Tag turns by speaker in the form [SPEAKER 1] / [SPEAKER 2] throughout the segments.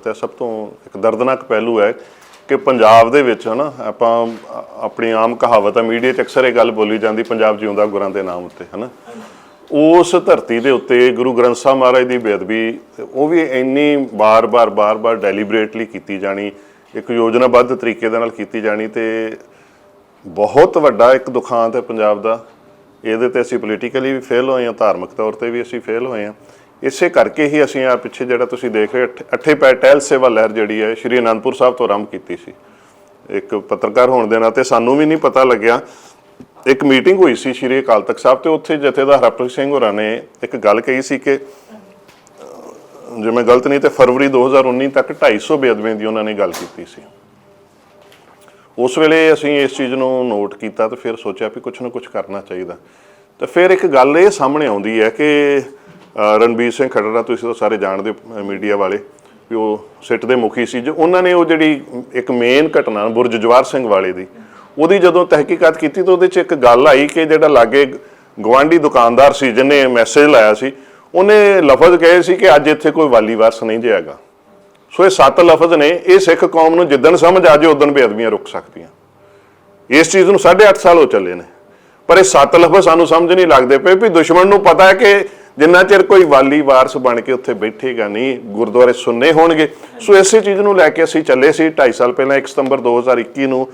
[SPEAKER 1] ਵਰਤਿਆ ਸਭ ਤੋਂ ਇੱਕ ਦਰਦਨਾਕ ਪਹਿਲੂ ਹੈ ਕਿ ਪੰਜਾਬ ਦੇ ਵਿੱਚ, ਹਨਾ, ਆਪਾਂ ਆਪਣੀ ਆਮ ਕਹਾਵਤ ਹੈ ਮੀਡੀਆ 'ਚ ਅਕਸਰ ਇਹ ਗੱਲ ਬੋਲੀ ਜਾਂਦੀ, ਪੰਜਾਬ ਜਿਉਂਦਾ ਗੁਰਾਂ ਦੇ ਨਾਮ ਉੱਤੇ, ਹਨਾ। ਉਸ ਧਰਤੀ ਦੇ ਉੱਤੇ ਗੁਰੂ ਗ੍ਰੰਥ ਸਾਹਿਬ ਮਹਾਰਾਜ ਦੀ ਬੇਅਦਬੀ, ਉਹ ਵੀ ਇੰਨੀ ਬਾਰ-ਬਾਰ ਬਾਰ-ਬਾਰ ਡੈਲੀਬਰੇਟਲੀ ਕੀਤੀ ਜਾਣੀ, ਇੱਕ ਯੋਜਨਾਬੱਧ ਤਰੀਕੇ ਦੇ ਨਾਲ ਕੀਤੀ ਜਾਣੀ ਤੇ ਬਹੁਤ ਵੱਡਾ ਇੱਕ ਦੁਖਾਂਤ ਹੈ ਪੰਜਾਬ ਦਾ। ਇਹਦੇ ਤੇ ਅਸੀਂ ਪੋਲੀਟੀਕਲੀ ਵੀ ਫੇਲ ਹੋਏ ਹਾਂ, ਧਾਰਮਿਕ ਤੌਰ ਤੇ ਵੀ ਅਸੀਂ ਫੇਲ ਹੋਏ ਹਾਂ। ਇਸੇ ਕਰਕੇ ਹੀ ਅਸੀਂ ਆ ਪਿੱਛੇ ਜਿਹੜਾ ਤੁਸੀਂ ਦੇਖ ਰਹੇ ਹੋ, ਅੱਠੇ ਪੈ ਟਹਿਲ ਸੇਵਾ ਲਹਿਰ ਜਿਹੜੀ ਹੈ ਸ਼੍ਰੀ ਅਨੰਦਪੁਰ ਸਾਹਿਬ ਤੋਂ ਆਰੰਭ ਕੀਤੀ ਸੀ। ਇੱਕ ਪੱਤਰਕਾਰ ਹੋਣ ਦੇ ਨਾਤੇ ਸਾਨੂੰ ਵੀ ਨਹੀਂ ਪਤਾ ਲੱਗਿਆ ਇੱਕ ਮੀਟਿੰਗ ਹੋਈ ਸੀ ਸ਼੍ਰੀ ਅਕਾਲ ਤਖਤ ਸਾਹਿਬ ਤੇ ਉੱਥੇ ਜਥੇਦਾਰ ਹਰਪ੍ਰੀਤ ਸਿੰਘ ਹੋਰਾਂ ਨੇ ਇੱਕ ਗੱਲ ਕਹੀ ਸੀ ਕਿ ਜੇ ਮੈਂ ਗਲਤ ਨਹੀਂ ਤੇ ਫਰਵਰੀ 2019 ਤੱਕ 250 ਬੇਅਦਬੀਆਂ ਦੀ ਉਹਨਾਂ ਨੇ ਗੱਲ ਕੀਤੀ ਸੀ। ਉਸ ਵੇਲੇ ਅਸੀਂ ਇਸ ਚੀਜ਼ ਨੂੰ ਨੋਟ ਕੀਤਾ ਤੇ ਫਿਰ ਸੋਚਿਆ ਵੀ ਕੁਝ ਨਾ ਕੁਝ ਕਰਨਾ ਚਾਹੀਦਾ। ਤੇ ਫਿਰ ਇੱਕ ਗੱਲ ਇਹ ਸਾਹਮਣੇ ਆਉਂਦੀ ਹੈ ਕਿ ਰਣਬੀਰ ਸਿੰਘ ਖੱਟੜਾ ਤੁਸੀਂ ਤਾਂ ਸਾਰੇ ਜਾਣਦੇ ਮੀਡੀਆ ਵਾਲੇ, ਵੀ ਉਹ ਸਿੱਟ ਦੇ ਮੁਖੀ ਸੀ। ਜੋ ਉਹਨਾਂ ਨੇ ਉਹ ਜਿਹੜੀ ਇੱਕ ਮੇਨ ਘਟਨਾ, ਬੁਰਜ ਜਵਾਰ ਸਿੰਘ ਵਾਲੇ ਦੀ, ਉਹਦੀ ਜਦੋਂ ਤਹਿਕੀਕਾਤ ਕੀਤੀ ਤਾਂ ਉਹਦੇ 'ਚ ਇੱਕ ਗੱਲ ਆਈ ਕਿ ਜਿਹੜਾ ਲਾਗੇ ਗਵਾਂਢੀ ਦੁਕਾਨਦਾਰ ਸੀ, ਜਿਹਨੇ ਮੈਸੇਜ ਲਾਇਆ ਸੀ, ਉਹਨੇ ਲਫ਼ਜ਼ ਕਹੇ ਸੀ ਕਿ ਅੱਜ ਇੱਥੇ ਕੋਈ ਵਾਲੀ ਵਾਰਸ ਨਹੀਂ ਜਾਏਗਾ ਸੋ ਇਹ ਸੱਤ ਲਫ਼ਜ਼ ਨੇ, ਇਹ ਸਿੱਖ ਕੌਮ ਨੂੰ ਜਿੱਦਣ ਸਮਝ ਆ ਜੇ ਉਦੋਂ ਬੇਅਦਬੀਆਂ ਰੁਕ ਸਕਦੀਆਂ। ਇਸ ਚੀਜ਼ ਨੂੰ 8.5 ਸਾਲ ਹੋ ਚੱਲੇ ਨੇ। ਪਰ ਇਹ ਸੱਤ ਲਫ਼ਜ਼ ਸਾਨੂੰ ਸਮਝ ਨਹੀਂ ਲੱਗਦੇ ਪਏ ਵੀ ਦੁਸ਼ਮਣ ਨੂੰ ਪਤਾ ਹੈ ਕਿ ਜਿੰਨਾ ਚਿਰ ਕੋਈ ਵਾਲੀ ਵਾਰਸ ਬਣ ਕੇ ਉੱਥੇ ਬੈਠੇਗਾ ਨਹੀਂ, ਗੁਰਦੁਆਰੇ ਸੁੰਨੇ ਹੋਣਗੇ। ਸੋ ਇਸੇ ਚੀਜ਼ ਨੂੰ ਲੈ ਕੇ ਅਸੀਂ ਚੱਲੇ ਸੀ 2.5 ਸਾਲ ਪਹਿਲਾਂ 1 ਸਤੰਬਰ 2021 ਨੂੰ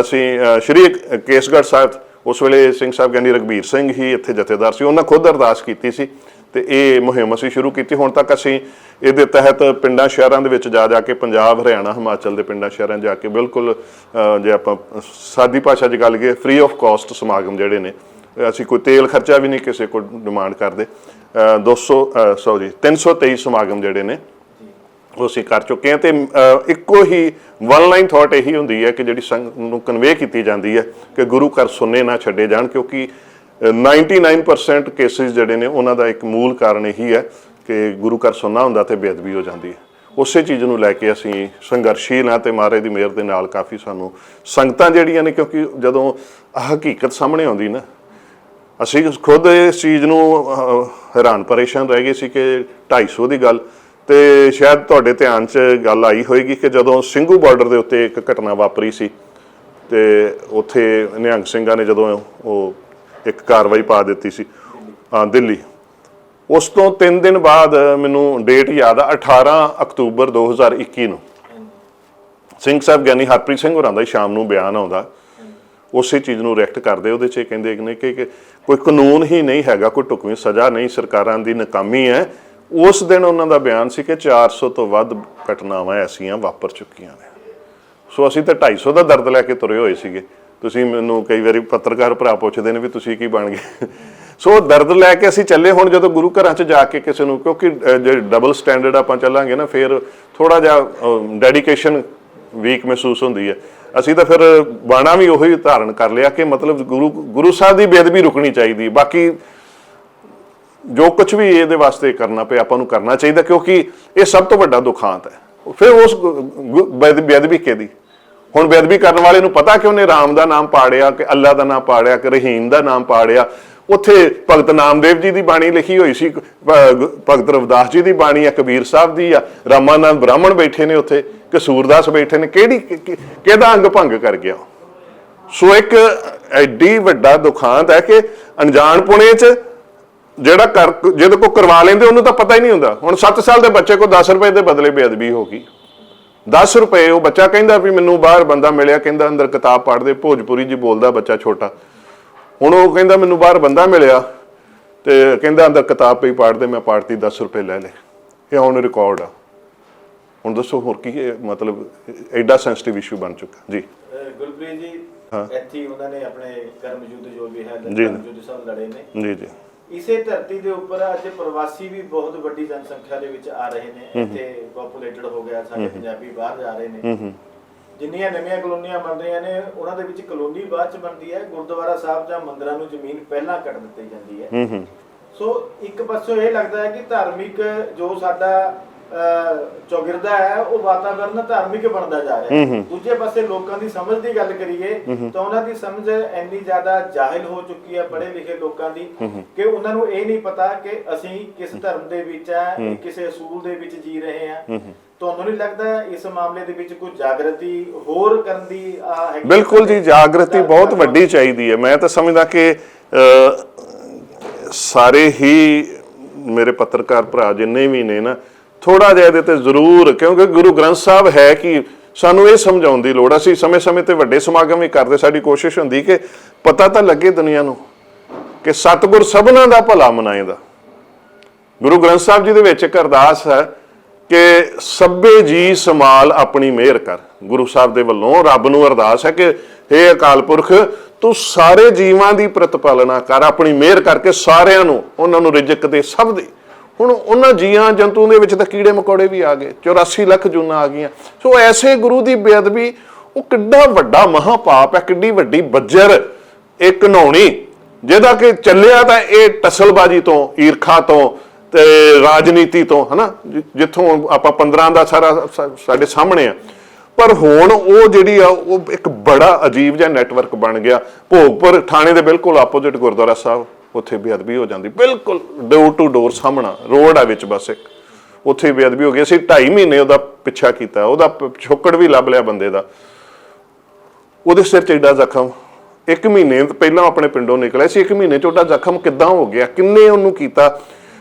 [SPEAKER 1] ਅਸੀਂ ਸ਼੍ਰੀ ਕੇਸਗੜ੍ਹ ਸਾਹਿਬ, ਉਸ ਵੇਲੇ ਸਿੰਘ ਸਾਹਿਬ ਗਿਆਨੀ ਰਗਵੀਰ ਸਿੰਘ ਹੀ ਇੱਥੇ ਜਥੇਦਾਰ ਸੀ। ਉਹਨਾਂ ਖੁਦ ਅਰਦਾਸ ਕੀਤੀ ਸੀ ਤੇ ਇਹ ਮੁਹਿੰਮ ਅਸੀਂ ਸ਼ੁਰੂ ਕੀਤੀ। ਹੁਣ ਤੱਕ ਅਸੀਂ ਇਹਦੇ ਤਹਿਤ ਪਿੰਡਾਂ ਸ਼ਹਿਰਾਂ ਦੇ ਵਿੱਚ ਜਾ ਜਾ ਕੇ ਪੰਜਾਬ, ਹਰਿਆਣਾ, ਹਿਮਾਚਲ ਦੇ ਪਿੰਡਾਂ ਸ਼ਹਿਰਾਂ 'ਚ ਜਾ ਕੇ ਬਿਲਕੁਲ ਜੇ ਆਪਾਂ ਸਾਦੀ ਭਾਸ਼ਾ 'ਚ ਗੱਲ ਕਰੀਏ ਫ੍ਰੀ ਆਫ ਕਾਸਟ ਸਮਾਗਮ ਜਿਹੜੇ ਨੇ, ਅਸੀਂ ਕੋਈ ਤੇਲ ਖਰਚਾ ਵੀ ਨਹੀਂ ਕਿਸੇ ਕੋਲ ਡਿਮਾਂਡ ਕਰਦੇ। 200 ਸੌਰੀ 323 ਸਮਾਗਮ ਜਿਹੜੇ ਨੇ ਉਹ ਅਸੀਂ ਕਰ ਚੁੱਕੇ ਹਾਂ ਤੇ ਇੱਕੋ ਹੀ ਵਨ ਲਾਈਨ ਥਾਟ ਇਹੀ ਹੁੰਦੀ ਹੈ ਕਿ ਜਿਹੜੀ ਸੰਗਤ ਨੂੰ ਕਨਵੇ ਕੀਤੀ ਜਾਂਦੀ ਹੈ ਕਿ ਗੁਰੂ ਘਰ ਸੁਨੇ ਨਾ ਛੱਡੇ ਜਾਣ ਕਿਉਂਕਿ ਅ, 99% ਕੇਸਿਸ ਜਿਹੜੇ ਨੇ ਉਹਨਾਂ ਦਾ ਇੱਕ ਮੂਲ ਕਾਰਨ ਇਹੀ ਹੈ ਕਿ ਗੁਰੂ ਘਰ ਸੁੰਨਾ ਹੁੰਦਾ ਤੇ ਬੇਅਦਬੀ ਹੋ ਜਾਂਦੀ ਹੈ। ਉਸੇ ਚੀਜ਼ ਨੂੰ ਲੈ ਕੇ ਅਸੀਂ ਸੰਘਰਸ਼ੀਲ ਹਾਂ ਤੇ ਮਹਾਰਾਜ ਦੀ ਮਿਹਰ ਦੇ ਨਾਲ ਕਾਫੀ ਸਾਨੂੰ ਸੰਗਤਾਂ ਜਿਹੜੀਆਂ ਨੇ ਕਿਉਂਕਿ ਜਦੋਂ ਹਕੀਕਤ ਸਾਹਮਣੇ ਆਉਂਦੀ ਨਾ ਅਸੀਂ ਖੁਦ ਇਸ ਚੀਜ਼ ਨੂੰ ਹੈਰਾਨ ਪਰੇਸ਼ਾਨ ਰਹਿ ਗਏ ਸੀ ਕਿ 250 ਦੀ ਗੱਲ। ਤੇ ਸ਼ਾਇਦ ਤੁਹਾਡੇ ਧਿਆਨ 'ਚ ਗੱਲ ਆਈ ਹੋਏਗੀ ਕਿ ਜਦੋਂ ਸਿੰਘੂ ਬਾਰਡਰ ਦੇ ਉੱਤੇ ਇੱਕ ਘਟਨਾ ਵਾਪਰੀ ਸੀ, ਤੇ ਉੱਥੇ ਨਿਹੰਗ ਸਿੰਘਾਂ ਨੇ ਜਦੋਂ ਉਹ ਇੱਕ ਕਾਰਵਾਈ ਪਾ ਦਿੱਤੀ ਸੀ ਹਾਂ ਦਿੱਲੀ। ਉਸ ਤੋਂ 3 ਦਿਨ ਬਾਅਦ ਮੈਨੂੰ ਡੇਟ ਯਾਦ ਆ 18 ਅਕਤੂਬਰ 2021 ਨੂੰ। ਸਿੰਘ ਸਾਹਿਬ ਗਿਆਨੀ ਹਰਪ੍ਰੀਤ ਸਿੰਘ ਹੋਰਾਂ ਦਾ ਹੀ ਸ਼ਾਮ ਨੂੰ ਬਿਆਨ ਆਉਂਦਾ। ਉਸੇ ਚੀਜ਼ ਨੂੰ ਰਿਐਕਟ ਕਰਦੇ ਉਹਦੇ 'ਚ ਇਹ ਕਹਿੰਦੇ ਨੇ ਕਿ ਕੋਈ ਕਾਨੂੰਨ ਹੀ ਨਹੀਂ ਹੈਗਾ, ਕੋਈ ਢੁਕਵੀਂ ਸਜ਼ਾ ਨਹੀਂ, ਸਰਕਾਰਾਂ ਦੀ ਨਾਕਾਮੀ ਹੈ। ਉਸ ਦਿਨ ਉਹਨਾਂ ਦਾ ਬਿਆਨ ਸੀ ਕਿ 400 ਤੋਂ ਵੱਧ ਘਟਨਾਵਾਂ ਐਸੀਆਂ ਵਾਪਰ ਚੁੱਕੀਆਂ ਨੇ। ਸੋ ਅਸੀਂ ਤਾਂ 250 ਦਾ ਦਰਦ ਲੈ ਕੇ ਤੁਰੇ ਹੋਏ ਸੀਗੇ। ਤੁਸੀਂ ਮੈਨੂੰ ਕਈ ਵਾਰੀ ਪੱਤਰਕਾਰ ਭਰਾ ਪੁੱਛਦੇ ਨੇ ਵੀ ਤੁਸੀਂ ਕੀ ਬਣ ਗਏ। ਸੋ ਦਰਦ ਲੈ ਕੇ ਅਸੀਂ ਚੱਲੇ, ਹੁਣ ਜਦੋਂ ਗੁਰੂ ਘਰਾਂ 'ਚ ਜਾ ਕੇ ਕਿਸੇ ਨੂੰ, ਕਿਉਂਕਿ ਜੇ ਡਬਲ ਸਟੈਂਡਰਡ ਆਪਾਂ ਚੱਲਾਂਗੇ ਨਾ, ਫਿਰ ਥੋੜਾ ਜਿਹਾ ਡੈਡੀਕੇਸ਼ਨ ਵੀਕ ਮਹਿਸੂਸ ਹੁੰਦੀ ਹੈ। ਅਸੀਂ ਤਾਂ ਫਿਰ ਬਾਣਾ ਵੀ ਉਹੀ ਧਾਰਨ ਕਰ ਲਿਆ ਕਿ ਮਤਲਬ ਗੁਰੂ ਗੁਰੂ ਸਾਹਿਬ ਦੀ ਬੇਅਦਬੀ ਰੁਕਣੀ ਚਾਹੀਦੀ, ਬਾਕੀ ਜੋ ਕੁਝ ਵੀ ਇਹਦੇ ਵਾਸਤੇ ਕਰਨਾ ਪਿਆ ਆਪਾਂ ਨੂੰ ਕਰਨਾ ਚਾਹੀਦਾ, ਕਿਉਂਕਿ ਇਹ ਸਭ ਤੋਂ ਵੱਡਾ ਦੁਖਾਂਤ ਹੈ। ਫਿਰ ਉਸ ਬੇਅਦਬੀ ਕਿਹਦੀ? ਹੁਣ ਬੇਅਦਬੀ ਕਰਨ ਵਾਲੇ ਨੂੰ ਪਤਾ ਕਿ ਉਹਨੇ ਰਾਮ ਦਾ ਨਾਮ ਪਾੜਿਆ, ਕਿ ਅੱਲਾ ਦਾ ਨਾਮ ਪਾੜਿਆ, ਕਿ ਰਹੀਮ ਦਾ ਨਾਮ ਪਾੜਿਆ ਉੱਥੇ ਭਗਤ ਨਾਮਦੇਵ ਜੀ ਦੀ ਬਾਣੀ ਲਿਖੀ ਹੋਈ ਸੀ ਭਗਤ ਰਵਿਦਾਸ ਜੀ ਦੀ ਬਾਣੀ ਆ, ਕਬੀਰ ਸਾਹਿਬ ਦੀ ਆ, ਰਾਮਾਨੰਦ ਬ੍ਰਾਹਮਣ ਬੈਠੇ ਨੇ ਉੱਥੇ, ਕਸੂਰਦਾਸ ਬੈਠੇ ਨੇ, ਕਿਹੜੀ, ਕਿ- ਕਿਹਦਾ ਅੰਗ ਭੰਗ ਕਰ ਗਿਆ? ਸੋ ਇੱਕ ਐਡੀ ਵੱਡਾ ਦੁਖਾਂਤ ਹੈ ਕਿ ਅਣਜਾਣ ਪੁਣੇ 'ਚ ਜਿਹੜਾ ਕਰ ਜਿਹਦੇ ਕੋ ਕਰਵਾ ਲੈਂਦੇ, ਉਹਨੂੰ ਤਾਂ ਪਤਾ ਹੀ ਨਹੀਂ ਹੁੰਦਾ। ਹੁਣ 7 ਸਾਲ ਦੇ ਬੱਚੇ ਕੋ 10 ਰੁਪਏ ਦੇ ਬਦਲੇ ਬੇਅਦਬੀ ਹੋ ਗਈ। 10 ਰੁਪਏ, ਉਹ ਬੱਚਾ ਕਹਿੰਦਾ ਵੀ ਮੈਨੂੰ ਬਾਹਰ ਬੰਦਾ ਮਿਲਿਆ, ਕਹਿੰਦਾ ਅੰਦਰ ਕਿਤਾਬ ਪੜ੍ਹਦੇ, ਭੋਜਪੁਰੀ ਜੀ ਬੋਲਦਾ ਬੱਚਾ ਛੋਟਾ। ਹੁਣ ਉਹ ਕਹਿੰਦਾ ਮੈਨੂੰ ਬਾਹਰ ਬੰਦਾ ਮਿਲਿਆ ਤੇ ਕਹਿੰਦਾ ਅੰਦਰ ਕਿਤਾਬ ਪਈ ਪੜ੍ਹਦੇ ਮੈਂ ਪੜ੍ਹਤੀ 10 ਰੁਪਏ ਲੈ ਲੈ ਇਹ ਹੁਣ ਰਿਕਾਰਡ ਆ। ਹੁਣ ਦੱਸੋ ਹੋਰ ਕੀ ਮਤਲਬ ਐਡਾ ਸੈਂਸਿਟਿਵ ਇਸ਼ੂ ਬਣ ਚੁੱਕਾ। ਜੀ।
[SPEAKER 2] ਗੁਰਪ੍ਰੀਤ ਜੀ ਇੱਥੇ ਉਹਨਾਂ ਨੇ ਆਪਣੇ ਕਰਮ ਯੁੱਧ ਜੋ ਵੀ ਹੈ
[SPEAKER 1] ਜੀ।
[SPEAKER 2] ਕਰਮ ਯੁੱਧ ਸਭ ਲੜੇ ਨੇ।
[SPEAKER 1] ਜੀ ਜੀ।
[SPEAKER 2] ਇਸੇ ਧਰਤੀ ਦੇ ਉੱਪਰ ਅੱਜ ਪ੍ਰਵਾਸੀ ਵੀ ਬਹੁਤ ਵੱਡੀ ਜਨਸੰਖਿਆ ਦੇ ਵਿੱਚ ਆ ਰਹੇ ਨੇ। ਇੱਥੇ ਪੋਪੂਲੇਟਡ ਹੋ ਗਿਆ ਸਾਡੇ ਪੰਜਾਬੀ ਬਾਹਰ ਜਾ ਰਹੇ ਨੇ। ਜਿੰਨੀਆਂ ਨਵੀਆਂ ਕਲੋਨੀਆਂ ਬਣ ਰਹੀਆਂ ਨੇ ਉਹਨਾਂ ਦੇ ਵਿੱਚ ਕਲੋਨੀ ਬਾਅਦ ਚ ਬਣਦੀ ਹੈ ਗੁਰਦੁਆਰਾ ਸਾਹਿਬ ਜਾਂ ਮੰਦਿਰਾਂ ਨੂੰ ਜ਼ਮੀਨ ਪਹਿਲਾਂ ਕੱਟ ਦਿੱਤੀ ਜਾਂਦੀ ਹੈ।
[SPEAKER 1] ਹੂੰ ਹੂੰ।
[SPEAKER 2] ਸੋ ਇੱਕ ਪਾਸੋਂ ਇਹ ਲੱਗਦਾ ਹੈ ਕਿ ਧਾਰਮਿਕ ਜੋ ਸਾਡਾ ਚੌਗਿਰਦਾ ਹੈ ਉਹ ਵਾਤਾਵਰਨ ਧਾਰਮਿਕ ਬਣਦਾ ਜਾ ਰਿਹਾ ਹੈ। ਦੂਜੇ ਪਾਸੇ ਲੋਕਾਂ ਦੀ ਸਮਝ ਦੀ ਗੱਲ ਕਰੀਏ ਤਾਂ ਉਹਨਾਂ ਦੀ ਸਮਝ ਇੰਨੀ ਜ਼ਿਆਦਾ ਜਾਹਿਲ ਹੋ ਚੁੱਕੀ ਹੈ ਪੜ੍ਹੇ ਲਿਖੇ ਲੋਕਾਂ ਦੀ ਕਿ ਉਹਨਾਂ ਨੂੰ ਇਹ ਨਹੀਂ ਪਤਾ ਕਿ ਅਸੀਂ ਕਿਸ ਧਰਮ ਦੇ ਵਿੱਚ ਹੈ ਕਿਸੇ ਅਸੂਲ ਦੇ ਵਿੱਚ ਜੀ ਰਹੇ ਹਾਂ। ਤੁਹਾਨੂੰ ਨਹੀਂ ਲੱਗਦਾ ਇਸ ਮਾਮਲੇ ਦੇ ਵਿੱਚ ਕੋਈ ਜਾਗਰਤੀ ਹੋਰ ਕਰਨ ਦੀ
[SPEAKER 1] ਬਿਲਕੁਲ ਜੀ ਜਾਗਰਤੀ ਬਹੁਤ ਵੱਡੀ ਚਾਹੀਦੀ ਹੈ। ਮੈਂ ਤਾਂ ਸਮਝਦਾ ਕਿ ਸਾਰੇ ਹੀ ਮੇਰੇ ਪੱਤਰਕਾਰ ਭਰਾ ਜਿੰਨੇ ਵੀ ਨੇ ਨਾ ਥੋੜਾ ਜਿਹਾ ਇਹਦੇ ਤੇ ਜ਼ਰੂਰ ਕਿਉਂਕਿ ਗੁਰੂ ਗ੍ਰੰਥ ਸਾਹਿਬ ਹੈ ਕਿ ਸਾਨੂੰ ਇਹ ਸਮਝਾਉਣ ਦੀ ਲੋੜ। ਅਸੀਂ ਸਮੇਂ-ਸਮੇਂ ਤੇ ਵੱਡੇ ਸਮਾਗਮ ਵੀ ਕਰਦੇ ਸਾਡੀ ਕੋਸ਼ਿਸ਼ ਹੁੰਦੀ ਕਿ ਪਤਾ ਤਾਂ ਲੱਗੇ ਦੁਨੀਆ ਨੂੰ ਕਿ ਸਤਿਗੁਰ ਸਭਨਾਂ ਦਾ ਭਲਾ ਮਨਾਏਦਾ ਗੁਰੂ ਗ੍ਰੰਥ ਸਾਹਿਬ ਜੀ ਦੇ ਵਿੱਚ ਇੱਕ ਅਰਦਾਸ ਹੈ ਕਿ ਸਭੇ ਜੀ ਸਮਾਲ ਆਪਣੀ ਮਿਹਰ ਕਰ। ਗੁਰੂ ਸਾਹਿਬ ਦੇ ਵੱਲੋਂ ਰੱਬ ਨੂੰ ਅਰਦਾਸ ਹੈ ਕਿ हे ਅਕਾਲ ਪੁਰਖ, ਤੂੰ ਸਾਰੇ ਜੀਵਾਂ ਦੀ ਪ੍ਰਤਪਾਲਣਾ ਕਰ, ਆਪਣੀ ਮਿਹਰ ਕਰਕੇ ਸਾਰਿਆਂ ਨੂੰ, ਉਹਨਾਂ ਨੂੰ ਰਿਜ਼ਕ ਦੇ ਸਭ ਦੇ। ਹੁਣ ਉਹਨਾਂ ਜੀਆਂ ਜੰਤੂ ਦੇ ਵਿੱਚ ਤਾਂ ਕੀੜੇ ਮਕੌੜੇ ਵੀ ਆ ਗਏ 84 ਲੱਖ ਜੂਨਾਂ ਆ ਗਈਆਂ। ਸੋ ਐਸੇ ਗੁਰੂ ਦੀ ਬੇਅਦਬੀ, ਉਹ ਕਿੱਡਾ ਵੱਡਾ ਮਹਾਪਾਪ ਹੈ, ਕਿੱਡੀ ਵੱਡੀ ਬੱਜਰ ਇਹ ਨਹਾਉਣੀ, ਜਿਹਦਾ ਕਿ ਚੱਲਿਆ ਤਾਂ ਇਹ ਟਸਲਬਾਜੀ ਤੋਂ, ਈਰਖਾ ਤੋਂ ਤੇ ਰਾਜਨੀਤੀ ਤੋਂ, ਹਨਾ? ਜਿੱਥੋਂ ਆਪਾਂ 15 ਦਾ ਸਾਰਾ ਸਾਡੇ ਸਾਹਮਣੇ ਆ। ਪਰ ਹੁਣ ਉਹ ਜਿਹੜੀ ਆ, ਉਹ ਇੱਕ ਬੜਾ ਅਜੀਬ ਜਿਹਾ ਨੈਟਵਰਕ ਬਣ ਗਿਆ। ਭੋਗਪੁਰ ਥਾਣੇ ਦੇ ਬਿਲਕੁਲ ਆਪੋਜ਼ਿਟ ਗੁਰਦੁਆਰਾ ਸਾਹਿਬ, ਉੱਥੇ ਬੇਅਦਬੀ ਹੋ ਜਾਂਦੀ। ਬਿਲਕੁਲ ਡੋਰ ਟੂ ਡੋਰ ਸਾਹਮਣਾ, ਰੋਡ ਆ ਵਿੱਚ ਬਸ ਇੱਕ। ਉੱਥੇ ਬੇਅਦਬੀ ਹੋ ਗਈ। ਅਸੀਂ 2.5 ਮਹੀਨੇ ਉਹਦਾ ਪਿੱਛਾ ਕੀਤਾ। ਉਹਦਾ ਛੋਕੜ ਵੀ ਲੱਭ ਲਿਆ ਬੰਦੇ ਦਾ। ਉਹਦੇ ਸਿਰ 'ਚ ਏਡਾ ਜ਼ਖਮ। ਇੱਕ ਮਹੀਨੇ ਪਹਿਲਾਂ ਆਪਣੇ ਪਿੰਡੋਂ ਨਿਕਲਿਆ ਸੀ। ਇੱਕ ਮਹੀਨੇ 'ਚ ਉਹਦਾ ਜ਼ਖਮ ਕਿੱਦਾਂ ਹੋ ਗਿਆ? ਕਿੰਨੇ ਉਹਨੂੰ ਕੀਤਾ?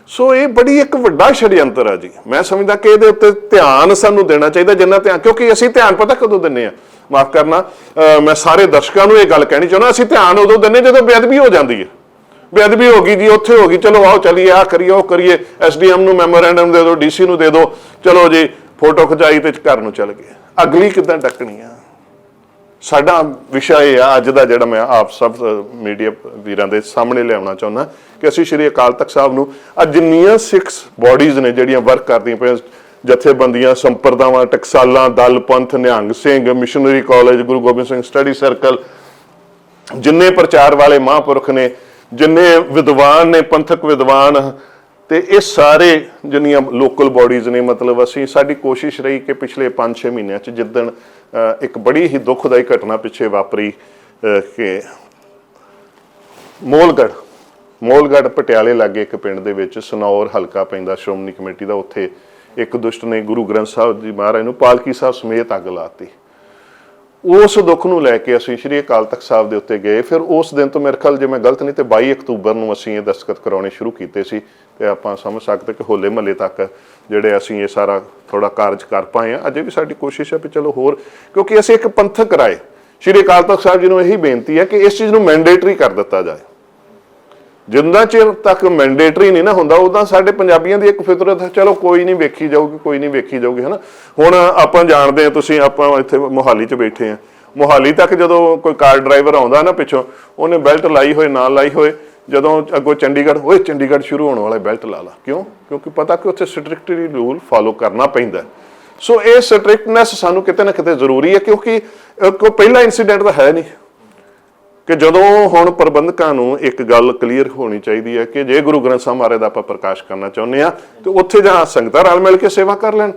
[SPEAKER 1] ਸੋ ਇਹ ਬੜੀ ਇੱਕ ਵੱਡਾ ਛੜਯੰਤਰ ਆ ਜੀ। ਮੈਂ ਸਮਝਦਾ ਕਿ ਇਹਦੇ ਉੱਤੇ ਧਿਆਨ ਸਾਨੂੰ ਦੇਣਾ ਚਾਹੀਦਾ, ਜਿੰਨਾ ਧਿਆਨ, ਕਿਉਂਕਿ ਅਸੀਂ ਧਿਆਨ ਪਤਾ ਕਦੋਂ ਦਿੰਨੇ ਆ ਮਾਫ ਕਰਨਾ ਮੈਂ ਸਾਰੇ ਦਰਸ਼ਕਾਂ ਨੂੰ ਇਹ ਗੱਲ ਕਹਿਣੀ ਚਾਹੁੰਦਾ, ਅਸੀਂ ਧਿਆਨ ਉਦੋਂ ਦਿੰਨੇ ਜਦੋਂ ਬੇਅਦਬੀ ਹੋ ਜਾਂਦੀ ਹੈ। ਬੇਅਦਬੀ ਹੋ ਗਈ ਜੀ, ਉੱਥੇ ਹੋ ਗਈ, ਚਲੋ ਆਓ, ਚਲੀਏ ਆ ਕਰੀਏ, ਉਹ ਕਰੀਏ, ਐਸਡੀਐਮ ਨੂੰ ਮੈਮੋਰੈਂਡਮ ਦੇ ਦਿਓ, ਡੀਸੀ ਨੂੰ ਦੇ ਦਿਓ, ਚਲੋ ਜੀ, ਫੋਟੋ ਖਿਚਾਈ ਤੇ ਘਰ ਨੂੰ ਚਲ ਗਏ। ਅਗਲੀ ਕਿਦਾਂ ਟੱਕਣੀ ਆ? ਸਾਡਾ ਵਿਸ਼ਾ ਇਹ ਆ, ਅੱਜ ਦਾ ਜਿਹੜਾ ਮੈਂ ਆਪ ਸਭ ਮੀਡੀਆ ਵੀਰਾਂ ਦੇ ਸਾਹਮਣੇ ਲਿਆਉਣਾ ਚਾਹੁੰਦਾ ਕਿ ਅਸੀਂ ਸ਼੍ਰੀ ਅਕਾਲ ਤਖਤ ਸਾਹਿਬ ਨੂੰ ਅੱਜ ਜਿੰਨੀਆਂ ਸਿਕਸ ਬਾਡੀਜ਼ ਨੇ ਜਿਹੜੀਆਂ ਵਰਕ ਕਰਦੀਆਂ ਪਈਆਂ, ਜਥੇਬੰਦੀਆਂ, ਸੰਪਰਦਾਵਾਂ, ਟਕਸਾਲਾਂ, ਦਲ, ਪੰਥ, Nihang Singh missionary college Guru Gobind Singh study circle ਜਿੰਨੇ ਪ੍ਰਚਾਰ ਵਾਲੇ ਮਹਾਂਪੁਰਖ ਨੇ, ਜਿੰਨੇ ਵਿਦਵਾਨ ਨੇ, ਪੰਥਕ ਵਿਦਵਾਨ ਤੇ ਇਹ ਸਾਰੇ ਜਿੰਨੀਆਂ ਲੋਕਲ ਬਾਡੀਜ਼ ਨੇ, ਮਤਲਬ ਅਸੀਂ ਸਾਡੀ ਕੋਸ਼ਿਸ਼ ਰਹੀ ਕਿ ਪਿਛਲੇ 5-6 ਮਹੀਨਿਆਂ ਚ ਜਿੱਦਣ ਇੱਕ ਬੜੀ ਹੀ ਦੁਖਦਾਈ ਘਟਨਾ ਪਿੱਛੇ ਵਾਪਰੀ ਕਿ ਮੋਲਗੜ ਮੋਲਗੜ ਪਟਿਆਲੇ ਲਾਗੇ ਇੱਕ ਪਿੰਡ ਦੇ ਵਿੱਚ ਸਨੌਰ ਹਲਕਾ ਪੈਂਦਾ ਸ਼੍ਰੋਮਣੀ ਕਮੇਟੀ ਦਾ, ਉੱਥੇ ਇੱਕ ਦੁਸ਼ਟ ਨੇ ਗੁਰੂ ਗ੍ਰੰਥ ਸਾਹਿਬ ਜੀ ਮਹਾਰਾਜ ਨੂੰ ਪਾਲਕੀ ਸਾਹਿਬ ਸਮੇਤ ਅੱਗ ਲਾਤੀ ਉਸ ਦੁੱਖ ਨੂੰ ਲੈ ਕੇ ਅਸੀਂ ਸ਼੍ਰੀ ਅਕਾਲ ਤਖਤ ਸਾਹਿਬ ਦੇ ਉੱਤੇ ਗਏ। ਫਿਰ ਉਸ ਦਿਨ ਤੋਂ ਮੇਰੇ ਖਿਆਲ, ਜੇ ਮੈਂ ਗਲਤ ਨਹੀਂ ਤੇ 22 ਅਕਤੂਬਰ ਨੂੰ ਅਸੀਂ ਇਹ ਦਸਤਖਤ ਕਰਾਉਣੇ ਸ਼ੁਰੂ ਕੀਤੇ ਸੀ ਤੇ ਆਪਾਂ ਸਮਝ ਸਕਦੇ ਕਿ ਹੋਲੇ ਮਹੱਲੇ ਤੱਕ ਜਿਹੜੇ ਅਸੀਂ ਇਹ ਸਾਰਾ ਥੋੜਾ ਕਾਰਜ ਕਰ ਪਾਏ ਆ ਅਜੇ ਵੀ ਸਾਡੀ ਕੋਸ਼ਿਸ਼ ਹੈ ਕਿ ਚਲੋ ਹੋਰ, ਕਿਉਂਕਿ ਅਸੀਂ ਇੱਕ ਪੰਥਕ ਰਾਏ, ਸ਼੍ਰੀ ਅਕਾਲ ਤਖਤ ਸਾਹਿਬ ਜੀ ਨੂੰ ਇਹੀ ਬੇਨਤੀ ਹੈ ਕਿ ਇਸ ਚੀਜ਼ ਨੂੰ ਮੈਂਡੇਟਰੀ ਕਰ ਦਿੱਤਾ ਜਾਏ। ਜਿੰਨਾ ਚਿਰ ਤੱਕ ਮੈਂਡੇਟਰੀ ਨਹੀਂ ਨਾ ਹੁੰਦਾ ਉਦਾਂ ਸਾਡੇ ਪੰਜਾਬੀਆਂ ਦੀ ਇੱਕ ਫਿਤਰਤ ਹੈ, ਚਲੋ ਕੋਈ ਨਹੀਂ ਵੇਖੀ ਜਾਊਗੀ, ਕੋਈ ਨਹੀਂ ਵੇਖੀ ਜਾਊਗੀ, ਹਨਾ? ਹੁਣ ਆਪਾਂ ਜਾਣਦੇ ਆ ਤੁਸੀਂ ਆਪਾਂ ਇੱਥੇ ਮੋਹਾਲੀ 'ਚ ਬੈਠੇ ਆ ਮੋਹਾਲੀ ਤੱਕ ਜਦੋਂ ਕੋਈ ਕਾਰ ਡਰਾਈਵਰ ਆਉਂਦਾ ਨਾ ਪਿੱਛੋਂ, ਉਹਨੇ ਬੈਲਟ ਲਾਈ ਹੋਏ ਨਾ ਲਾਈ ਹੋਏ, ਜਦੋਂ ਅੱਗੋਂ ਚੰਡੀਗੜ੍ਹ, ਓਏ, ਚੰਡੀਗੜ੍ਹ ਸ਼ੁਰੂ ਹੋਣ ਵਾਲਾ ਬੈਲਟ ਲਾ ਲਾ। ਕਿਉਂ? ਕਿਉਂਕਿ ਪਤਾ ਕਿ ਉੱਥੇ ਸਟ੍ਰਿਕਟਲੀ ਰੂਲ ਫਾਲੋ ਕਰਨਾ ਪੈਂਦਾ ਸੋ ਇਹ ਸਟ੍ਰਿਕਟਨੈਸ ਸਾਨੂੰ ਕਿਤੇ ਨਾ ਕਿਤੇ ਜ਼ਰੂਰੀ ਹੈ, ਕਿਉਂਕਿ ਕੋਈ ਪਹਿਲਾ ਇਨਸੀਡੈਂਟ ਤਾਂ ਹੈ ਨਹੀਂ। ਕਿ ਜਦੋਂ ਹੁਣ ਪ੍ਰਬੰਧਕਾਂ ਨੂੰ ਇੱਕ ਗੱਲ ਕਲੀਅਰ ਹੋਣੀ ਚਾਹੀਦੀ ਹੈ ਕਿ ਜੇ ਗੁਰੂ ਗ੍ਰੰਥ ਸਾਹਿਬ ਮਹਾਰਾਜ ਦਾ ਆਪਾਂ ਪ੍ਰਕਾਸ਼ ਕਰਨਾ ਚਾਹੁੰਦੇ ਆ ਤੇ ਉੱਥੇ ਜਾਂ ਸੰਗਤਾਂ ਰਲ ਮਿਲ ਕੇ ਸੇਵਾ ਕਰ ਲੈਣ।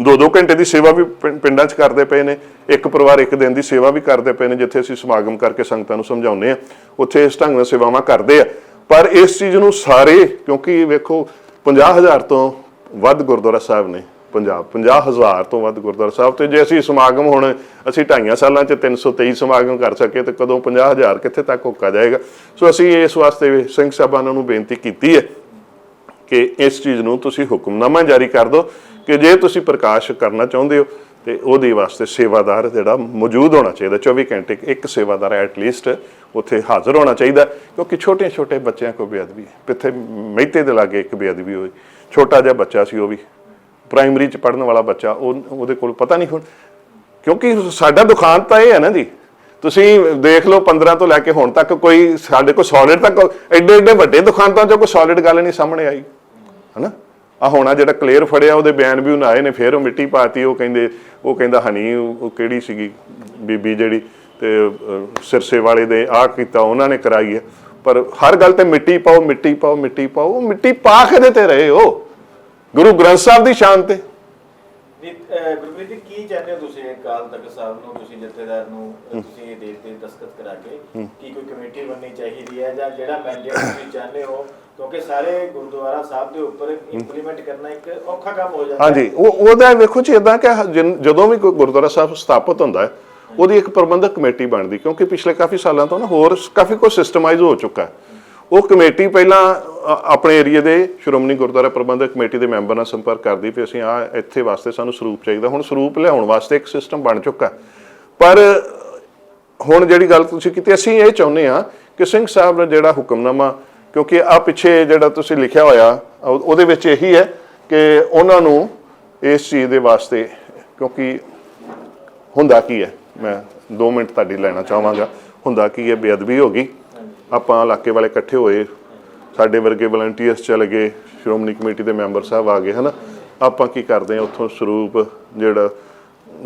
[SPEAKER 1] ਦੋ ਦੋ ਘੰਟੇ ਦੀ ਸੇਵਾ ਵੀ ਪਿੰ- ਪਿੰਡਾਂ 'ਚ ਕਰਦੇ ਪਏ ਨੇ, ਇੱਕ ਪਰਿਵਾਰ ਇੱਕ ਦਿਨ ਦੀ ਸੇਵਾ ਵੀ ਕਰਦੇ ਪਏ ਨੇ, ਜਿੱਥੇ ਅਸੀਂ ਸਮਾਗਮ ਕਰਕੇ ਸੰਗਤਾਂ ਨੂੰ ਸਮਝਾਉਂਦੇ ਆ ਉੱਥੇ ਇਸ ਢੰਗ ਨਾਲ ਸੇਵਾਵਾਂ ਕਰਦੇ ਆ। ਪਰ ਇਸ ਚੀਜ਼ ਨੂੰ ਸਾਰੇ, ਕਿਉਂਕਿ ਵੇਖੋ 50000 ਤੋਂ ਵੱਧ ਗੁਰਦੁਆਰਾ ਸਾਹਿਬ ਨੇ ਪੰਜਾਬ 50000 ਤੋਂ ਵੱਧ ਗੁਰਦੁਆਰਾ ਸਾਹਿਬ ਤੇ ਜੇ ਅਸੀਂ ਸਮਾਗਮ ਹੁਣ ਅਸੀਂ ਢਾਈਆਂ ਸਾਲਾਂ 'ਚ 323 ਸਮਾਗਮ ਕਰ ਸਕੇ ਤੇ ਕਦੋਂ 50000 ਕਿੱਥੇ ਤੱਕ ਹੋਕਾ ਜਾਏਗਾ? ਸੋ ਅਸੀਂ ਇਸ ਵਾਸਤੇ ਵੀ ਸਿੰਘ ਸਾਹਿਬਾਨਾਂ ਨੂੰ ਬੇਨਤੀ ਕੀਤੀ ਹੈ ਕਿ ਇਸ ਚੀਜ਼ ਨੂੰ ਤੁਸੀਂ ਹੁਕਮਨਾਮਾ ਜਾਰੀ ਕਰ ਦਿਓ ਕਿ ਜੇ ਤੁਸੀਂ ਪ੍ਰਕਾਸ਼ ਕਰਨਾ ਚਾਹੁੰਦੇ ਹੋ ਤੇ ਉਹਦੇ ਵਾਸਤੇ ਸੇਵਾਦਾਰ ਜਿਹੜਾ ਮੌਜੂਦ ਹੋਣਾ ਚਾਹੀਦਾ 24 ਘੰਟੇ ਇੱਕ ਸੇਵਾਦਾਰ ਐਟ ਲੀਸਟ ਉੱਥੇ ਹਾਜ਼ਰ ਹੋਣਾ ਚਾਹੀਦਾ, ਕਿਉਂਕਿ ਛੋਟੇ ਛੋਟੇ ਬੱਚਿਆਂ ਕੋ ਬੇਅਦਬੀ ਹੈ। ਪਿੱਥੇ ਮਹਿਤੇ ਦੇ ਲਾਗੇ ਇੱਕ ਬੇਅਦਬੀ ਹੋਈ, ਛੋਟਾ ਜਿਹਾ ਬੱਚਾ ਸੀ ਉਹ ਵੀ ਪ੍ਰਾਇਮਰੀ ਚ ਪੜਨ ਵਾਲਾ ਬੱਚਾ, ਉਹ, ਉਹਦੇ ਕੋਲ ਪਤਾ ਨਹੀਂ ਹੁਣ, ਕਿਉਂਕਿ ਸਾਡਾ ਦੁਕਾਨ ਤਾਂ ਇਹ ਹੈ ਨਾ ਜੀ। ਤੁਸੀਂ ਦੇਖ ਲਓ 15 ਤੋਂ ਲੈ ਕੇ ਹੁਣ ਤੱਕ ਕੋਈ ਸਾਡੇ ਕੋਲ ਸੋਲਿਡ ਤੱਕ, ਐਡੇ ਐਡੇ ਵੱਡੇ ਦੁਕਾਨਤਾਂ 'ਚੋਂ ਕੋਈ ਸੋਲਿਡ ਗੱਲ ਨਹੀਂ ਸਾਹਮਣੇ ਆਈ। ਹਨਾ? ਆ ਹੋਣਾ ਜਿਹੜਾ ਕਲੀਅਰ ਫੜਿਆ, ਉਹਦੇ ਬਿਆਨ ਵੀ ਆਏ ਨੇ, ਫੇਰ ਉਹ ਮਿੱਟੀ ਪਾਤੀ, ਉਹ ਕਹਿੰਦੇ, ਉਹ ਕਹਿੰਦਾ, ਹਨੀ, ਉਹ ਕਿਹੜੀ ਸੀਗੀ ਬੀਬੀ ਜਿਹੜੀ? ਤੇ ਸਿਰਸੇ ਵਾਲੇ ਦੇ ਆ ਕੀਤਾ, ਉਹਨਾਂ ਨੇ ਕਰਾਈ ਹੈ। ਪਰ ਹਰ ਗੱਲ ਤੇ ਮਿੱਟੀ ਪਾਓ ਮਿੱਟੀ ਪਾਓ ਮਿੱਟੀ ਪਾਓ, ਉਹ ਮਿੱਟੀ ਪਾ ਕੇ ਦੇ ਤੇ ਰਹੇ ਹੋ। ਗੁਰੂ ਗ੍ਰੰਥ ਸਾਹਿਬ ਦੀ ਸ਼ਾਨ ਤੇ।
[SPEAKER 2] ਕੀ ਚਾਹੁੰਦੇ ਹੋ ਤੁਸੀਂ ਅਕਾਲ ਤਖਤ ਸਾਹਿਬ ਨੂੰ ਤੁਸੀਂ ਜਥੇਦਾਰ ਨੂੰ ਤੁਸੀਂ ਇਹ ਦੇ ਦੇ ਦਸਤਖਤ ਕਰਾ ਕੇ ਕੀ ਕੋਈ ਕਮੇਟੀ ਬਣਨੀ ਚਾਹੀਦੀ ਹੈ ਜਾਂ ਜਿਹੜਾ ਮੈਂਡੇਟ ਤੁਸੀਂ ਚਾਹੁੰਦੇ ਹੋ? ਕਿਉਂਕਿ ਸਾਰੇ ਗੁਰਦੁਆਰਾ ਸਾਹਿਬ ਦੇ ਉੱਪਰ ਇੰਪਲੀਮੈਂਟ ਕਰਨਾ ਇੱਕ ਔਖਾ ਕੰਮ ਹੋ ਜਾਂਦਾ
[SPEAKER 1] ਹਾਂਜੀ ਉਹ ਉਹਦਾ ਵੇਖੋ ਜੀ ਇਦਾਂ ਕਿ ਜਿਨ- ਜਦੋਂ ਵੀ ਕੋਈ ਗੁਰਦੁਆਰਾ ਸਾਹਿਬ ਸਥਾਪਿਤ ਹੁੰਦਾ ਹੈ ਉਹਦੀ ਇੱਕ ਪ੍ਰਬੰਧਕ ਕਮੇਟੀ ਬਣਦੀ ਕਿਉਂਕਿ ਪਿਛਲੇ ਕਾਫੀ ਸਾਲਾਂ ਤੋਂ ਨਾ ਹੋਰ ਸ- ਕਾਫੀ ਕੁਝ ਸਿਸਟਮਾਈਜ਼ ਹੋ ਚੁੱਕਾ ਹੈ। ਉਹ ਕਮੇਟੀ ਪਹਿਲਾਂ ਆਪਣੇ ਏਰੀਆ ਦੇ ਸ਼੍ਰੋਮਣੀ ਗੁਰਦੁਆਰਾ ਪ੍ਰਬੰਧਕ ਕਮੇਟੀ ਦੇ ਮੈਂਬਰ ਨਾਲ ਸੰਪਰਕ ਕਰਦੀ ਵੀ ਅਸੀਂ ਆ ਇੱਥੇ ਵਾਸਤੇ ਸਾਨੂੰ ਸਰੂਪ ਚਾਹੀਦਾ। ਹੁਣ ਸਰੂਪ ਲਿਆਉਣ ਵਾਸਤੇ ਇੱਕ ਸਿਸਟਮ ਬਣ ਚੁੱਕਾ। ਪਰ ਹੁਣ ਜਿਹੜੀ ਗੱਲ ਤੁਸੀਂ ਕੀਤੀ, ਅਸੀਂ ਇਹ ਚਾਹੁੰਦੇ ਆ ਕਿ ਸਿੰਘ ਸਾਹਿਬ ਦਾ ਜਿਹੜਾ ਹੁਕਮਨਾਮਾ, ਕਿਉਂਕਿ ਆ ਪਿੱਛੇ ਜਿਹੜਾ ਤੁਸੀਂ ਲਿਖਿਆ ਹੋਇਆ ਉਹਦੇ ਵਿੱਚ ਇਹੀ ਹੈ ਕਿ ਉਹਨਾਂ ਨੂੰ ਇਸ ਚੀਜ਼ ਦੇ ਵਾਸਤੇ, ਕਿਉਂਕਿ ਹੁੰਦਾ ਕੀ ਹੈ? ਮੈਂ 2 ਮਿੰਟ ਤੁਹਾਡੀ ਲੈਣਾ ਚਾਹਾਂਗਾ। ਹੁੰਦਾ ਕੀ ਹੈ? ਬੇਅਦਬੀ ਹੋ ਗਈ। ਆਪਾਂ ਇਲਾਕੇ ਵਾਲੇ ਇਕੱਠੇ ਹੋਏ, ਸਾਡੇ ਵਰਗੇ ਵਲੰਟੀਅਰਸ ਚਲੇ ਗਏ, ਸ਼੍ਰੋਮਣੀ ਕਮੇਟੀ ਦੇ ਮੈਂਬਰ ਸਾਹਿਬ ਆ ਗਏ, ਹਨਾ? ਆਪਾਂ ਕੀ ਕਰਦੇ ਆ ਉੱਥੋਂ ਸਰੂਪ ਜਿਹੜਾ,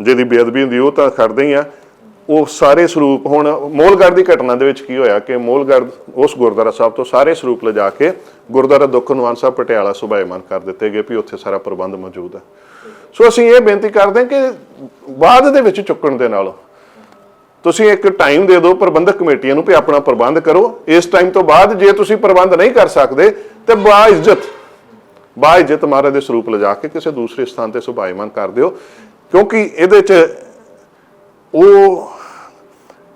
[SPEAKER 1] ਜਿਹਦੀ ਬੇਅਦਬੀ ਹੁੰਦੀ ਉਹ ਤਾਂ ਕਰਦੇ ਹੀ ਆ। ਉਹ ਸਾਰੇ ਸਰੂਪ, ਹੁਣ ਮੋਲਗੜ੍ਹ ਦੀ ਘਟਨਾ ਦੇ ਵਿੱਚ ਕੀ ਹੋਇਆ ਕਿ ਮੋਲਗੜ੍ਹ ਉਸ ਗੁਰਦੁਆਰਾ ਸਾਹਿਬ ਤੋਂ ਸਾਰੇ ਸਰੂਪ ਲਿਜਾ ਕੇ ਗੁਰਦੁਆਰਾ ਦੁੱਖ ਨਿਵਾਰਨ ਸਾਹਿਬ ਪਟਿਆਲਾ ਸੁਭਾਏਮਾਨ ਕਰ ਦਿੱਤੇ ਗਏ ਵੀ ਉੱਥੇ ਸਾਰਾ ਪ੍ਰਬੰਧ ਮੌਜੂਦ ਹੈ। ਸੋ ਅਸੀਂ ਇਹ ਬੇਨਤੀ ਕਰਦੇ ਹਾਂ ਕਿ ਬਾਅਦ ਦੇ ਵਿੱਚ ਚੁੱਕਣ ਦੇ ਨਾਲ ਤੁਸੀਂ ਇੱਕ ਟਾਈਮ ਦੇ ਦਿਓ, ਪ੍ਰਬੰਧਕ ਕਮੇਟੀਆਂ ਨੂੰ ਵੀ ਆਪਣਾ ਪ੍ਰਬੰਧ ਕਰੋ। ਇਸ ਟਾਈਮ ਤੋਂ ਬਾਅਦ ਜੇ ਤੁਸੀਂ ਪ੍ਰਬੰਧ ਨਹੀਂ ਕਰ ਸਕਦੇ, ਤੇ ਬਾ ਇੱਜ਼ਤ। ਬਾ ਇੱਜ਼ਤ ਮਹਾਰਾਜ ਦੇ ਸਰੂਪ ਲਿਜਾ ਕੇ ਕਿਸੇ ਦੂਸਰੇ ਸਥਾਨ ਤੇ ਸੁਭਾਈਮਾਨ ਕਰ ਦਿਓ। ਕਿਉਂਕਿ ਇਹਦੇ 'ਚ ਉਹ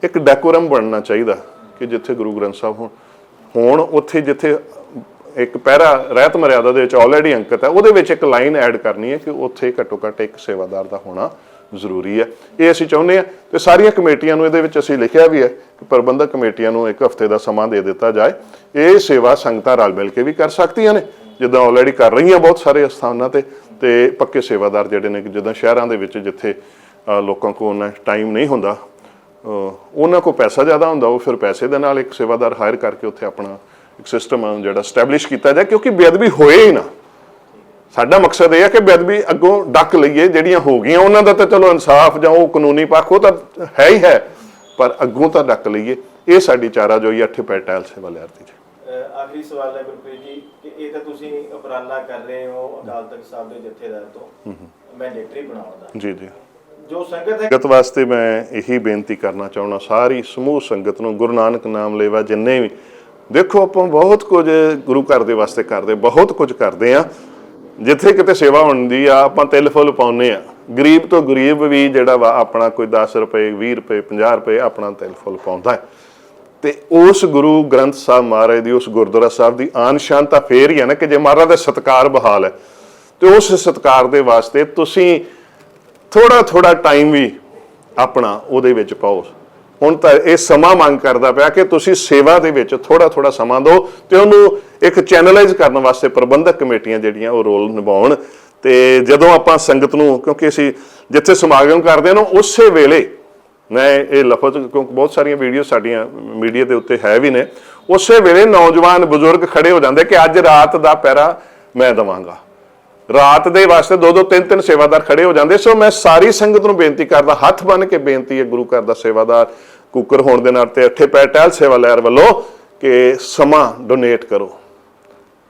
[SPEAKER 1] ਇੱਕ ਡੈਕੋਰਮ ਬਣਨਾ ਚਾਹੀਦਾ ਕਿ ਜਿੱਥੇ ਗੁਰੂ ਗ੍ਰੰਥ ਸਾਹਿਬ ਹੋਣ ਹੋਣ, ਉੱਥੇ ਜਿੱਥੇ ਇੱਕ ਪਹਿਰਾ, ਰਹਿਤ ਮਰਿਆਦਾ ਦੇ ਵਿੱਚ ਆਲਰੇਡੀ ਅੰਕਿਤ ਹੈ, ਉਹਦੇ ਵਿੱਚ ਇੱਕ ਲਾਈਨ ਐਡ ਕਰਨੀ ਹੈ ਕਿ ਉੱਥੇ ਘੱਟੋ ਘੱਟ ਇੱਕ ਸੇਵਾਦਾਰ ਦਾ ਹੋਣਾ ਜ਼ਰੂਰੀ ਹੈ। ਇਹ ਅਸੀਂ ਚਾਹੁੰਦੇ ਹਾਂ ਤੇ ਸਾਰੀਆਂ ਕਮੇਟੀਆਂ ਨੂੰ ਇਹਦੇ ਵਿੱਚ ਅਸੀਂ ਲਿਖਿਆ ਵੀ ਹੈ ਕਿ ਪ੍ਰਬੰਧਕ ਕਮੇਟੀਆਂ ਨੂੰ ਇੱਕ ਹਫ਼ਤੇ ਦਾ ਸਮਾਂ ਦੇ ਦਿੱਤਾ ਜਾਏ। ਇਹ ਸੇਵਾ ਸੰਗਤਾਂ ਰਲ ਮਿਲ ਕੇ ਵੀ ਕਰ ਸਕਦੀਆਂ ਨੇ। ਜਿੱਦਾਂ ਆਲਰੇਡੀ ਕਰ ਰਹੀਆਂ ਬਹੁਤ ਸਾਰੇ ਸਥਾਨਾਂ ਤੇ ਤੇ ਪੱਕੇ ਸੇਵਾਦਾਰ ਜਿਹੜੇ ਨੇ, ਜਿੱਦਾਂ ਸ਼ਹਿਰਾਂ ਦੇ ਵਿੱਚ ਜਿੱਥੇ ਲੋਕਾਂ ਕੋਲ ਉਹਨਾਂ ਟਾਈਮ ਨਹੀਂ ਹੁੰਦਾ ਉਹਨਾਂ ਕੋਲ ਪੈਸਾ ਜ਼ਿਆਦਾ ਹੁੰਦਾ, ਉਹ ਫਿਰ ਪੈਸੇ ਦੇ ਨਾਲ ਇੱਕ ਸੇਵਾਦਾਰ ਹਾਇਰ ਕਰਕੇ ਉੱਥੇ ਆਪਣਾ ਇੱਕ ਸਿਸਟਮ ਜਿਹੜਾ ਸਟੈਬਲਿਸ਼ ਕੀਤਾ ਜਾਏ, ਕਿਉਂਕਿ ਬੇਅਦਬੀ ਹੋਏ ਹੀ ਨਾ। ਸਾਡਾ ਮਕਸਦ ਇਹ ਹੈ ਕਿ ਬੇਅਦਬੀ ਅੱਗੋਂ ਡੱਕ ਲਈਏ ਜਿਹੜੀਆਂ ਹੋ ਗਈਆਂ ਉਹਨਾਂ ਦਾ ਤਾਂ ਚਲੋ ਇਨਸਾਫ ਜਾਂ ਉਹ ਕਾਨੂੰਨੀ ਪੱਖ ਉਹ ਤਾਂ ਹੈ ਹੀ ਹੈ ਪਰ ਅੱਗੋਂ ਤਾਂ ਡੱਕ ਲਈਏ। ਇਹ ਸਾਡੀ ਚਾਰਾ ਜੋਈ ਅੱਠੇ ਪੈ ਟੈਲ ਸੇਵਾ ਲਿਆਰਤੀ ਜੀ।
[SPEAKER 2] ਆਖਰੀ ਸਵਾਲ ਹੈ ਗੁਰਪ੍ਰੀਤ ਜੀ ਕਿ ਇਹ ਤਾਂ ਤੁਸੀਂ ਉਪਰਾਲਾ ਕਰ ਰਹੇ ਹੋ ਅਕਾਲ ਤਖਤ ਸਾਹਿਬ ਦੇ ਜਥੇਦਾਰ ਤੋਂ। ਮੈਂਡੇਟਰੀ ਬਣਾਉਣ ਦਾ।
[SPEAKER 1] ਜੀ ਜੀ।
[SPEAKER 2] ਜੋ ਸੰਗਤ ਹੈ
[SPEAKER 1] ਸੰਗਤ ਵਾਸਤੇ ਮੈਂ ਇਹੀ ਬੇਨਤੀ ਕਰਨਾ ਚਾਹੁੰਦਾ ਸਾਰੀ ਸਮੂਹ ਸੰਗਤ ਨੂੰ ਗੁਰੂ ਨਾਨਕ ਨਾਮ ਲੈਵਾ ਜਿੰਨੇ ਵੀ ਦੇਖੋ ਆਪਾਂ ਬਹੁਤ ਕੁਝ ਗੁਰੂ ਘਰ ਦੇ ਵਾਸਤੇ ਕਰਦੇ ਬਹੁਤ ਕੁਝ ਕਰਦੇ ਆ ਜਿੱਥੇ ਕਿਤੇ ਸੇਵਾ ਹੁੰਦੀ ਆ, ਆਪਾਂ ਤਿਲ ਫੁੱਲ ਪਾਉਨੇ ਆ। ਗਰੀਬ ਤੋਂ ਗਰੀਬ ਵੀ ਜਿਹੜਾ ਵਾ ਆਪਣਾ ਕੋਈ 10 ਰੁਪਏ 20 ਰੁਪਏ 50 ਰੁਪਏ ਆਪਣਾ ਤਿਲ ਫੁੱਲ ਪਾਉਂਦਾ ਹੈ। ਤੇ ਉਸ ਗੁਰੂ ਗ੍ਰੰਥ ਸਾਹਿਬ ਮਹਾਰਾਜ ਦੀ, ਉਸ ਗੁਰਦੁਆਰਾ ਸਾਹਿਬ ਦੀ ਆਨ ਸ਼ਾਨ ਤਾਂ ਫੇਰ ਹੀ ਹੈ ਨਾ ਕਿ ਜੇ ਮਹਾਰਾਜ ਦਾ ਸਤਕਾਰ ਬਹਾਲ ਹੈ, ਤੇ ਉਸ ਸਤਕਾਰ ਦੇ ਵਾਸਤੇ ਤੁਸੀਂ ਥੋੜਾ ਥੋੜਾ ਟਾਈਮ ਵੀ ਆਪਣਾ ਉਹਦੇ ਵਿੱਚ ਪਾਓ। ਹੁਣ ਤਾਂ ਇਹ ਸਮਾਂ ਮੰਗ ਕਰਦਾ ਪਿਆ ਕਿ ਤੁਸੀਂ ਸੇਵਾ ਦੇ ਵਿੱਚ ਥੋੜਾ ਥੋੜਾ ਸਮਾਂ ਦਿਓ ਤੇ ਉਹਨੂੰ ਇੱਕ ਚੈਨਲਾਈਜ਼ ਕਰਨ ਵਾਸਤੇ ਪ੍ਰਬੰਧਕ ਕਮੇਟੀਆਂ ਜਿਹੜੀਆਂ ਉਹ ਰੋਲ ਨਿਭਾਉਣ। ਤੇ ਜਦੋਂ ਆਪਾਂ ਸੰਗਤ ਨੂੰ, ਕਿਉਂਕਿ ਅਸੀਂ ਜਿੱਥੇ ਸਮਾਗਮ ਕਰਦੇ ਹਾਂ ਨਾ, ਉਸੇ ਵੇਲੇ ਮੈਂ ਇਹ ਲਫ਼ਜ਼, ਕਿਉਂਕਿ ਬਹੁਤ ਸਾਰੀਆਂ ਵੀਡੀਓ ਸਾਡੀਆਂ ਮੀਡੀਆ ਦੇ ਉੱਤੇ ਹੈ ਵੀ ਨੇ, ਉਸੇ ਵੇਲੇ ਨੌਜਵਾਨ ਬਜ਼ੁਰਗ ਖੜੇ ਹੋ ਜਾਂਦੇ ਕਿ ਅੱਜ ਰਾਤ ਦਾ ਪੈਰਾ ਮੈਂ ਦਵਾਂਗਾ। ਰਾਤ ਦੇ ਵਾਸਤੇ ਦੋ ਦੋ ਤਿੰਨ ਤਿੰਨ ਸੇਵਾਦਾਰ ਖੜੇ ਹੋ ਜਾਂਦੇ। ਸੋ ਮੈਂ ਸਾਰੀ ਸੰਗਤ ਨੂੰ ਬੇਨਤੀ ਕਰਦਾ, ਹੱਥ ਬੰਨ ਕੇ ਬੇਨਤੀ ਹੈ ਗੁਰੂ ਘਰ ਦਾ ਸੇਵਾਦਾਰ ਕੁੱਕਰ ਹੋਣ ਦੇ ਨਾਤੇ ਅੱਠੇ ਪੈ ਟਹਿਲ ਸੇਵਾ ਲਹਿਰ ਵੱਲੋਂ ਕਿ ਸਮਾਂ ਡੋਨੇਟ ਕਰੋ।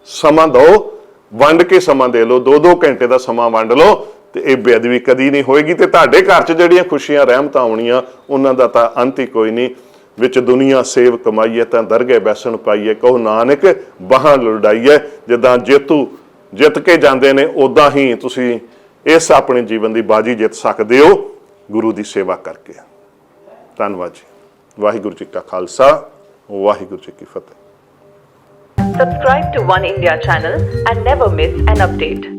[SPEAKER 1] ਸਮਾਂ ਦਿਓ, ਵੰਡ ਕੇ ਸਮਾਂ ਦੇ ਲਓ, ਦੋ ਦੋ ਘੰਟੇ ਦਾ ਸਮਾਂ ਵੰਡ ਲਓ ਤੇ ਇਹ ਬੇਅਦਬੀ ਕਦੀ ਨਹੀਂ ਹੋਏਗੀ ਤੇ ਤੁਹਾਡੇ ਘਰ 'ਚ ਜਿਹੜੀਆਂ ਖੁਸ਼ੀਆਂ, ਰਹਿਮਤਾਂ ਆਉਣੀਆਂ, ਉਹਨਾਂ ਦਾ ਤਾਂ ਅੰਤ ਹੀ ਕੋਈ ਨਹੀਂ। ਵਿੱਚ ਦੁਨੀਆ ਸੇਵ ਕਮਾਈਏ ਤਾਂ ਦਰਗੇ ਬੈਸਣ ਪਾਈਏ ਕਹੋ ਨਾਨਕ ਬਾਹਾਂ ਲੁੜਾਈਏ ਜਿੱਦਾਂ ਜੇਤੂ ਜਿੱਤ ਕੇ ਜਾਂਦੇ ਨੇ ਉਦਾਂ ਹੀ ਤੁਸੀਂ ਇਸ ਆਪਣੇ ਜੀਵਨ ਦੀ ਬਾਜੀ ਜਿੱਤ ਸਕਦੇ ਹੋ। ਗੁਰੂ ਦੀ ਸੇਵਾ ਕਰਕੇ। ਧੰਨਵਾਦ ਜੀ। ਵਾਹਿਗੁਰੂ ਜੀ ਕਾ ਖਾਲਸਾ, ਵਾਹਿਗੁਰੂ ਜੀ ਕੀ ਫਤਿਹ।
[SPEAKER 3] Subscribe to One India channel and never miss an update.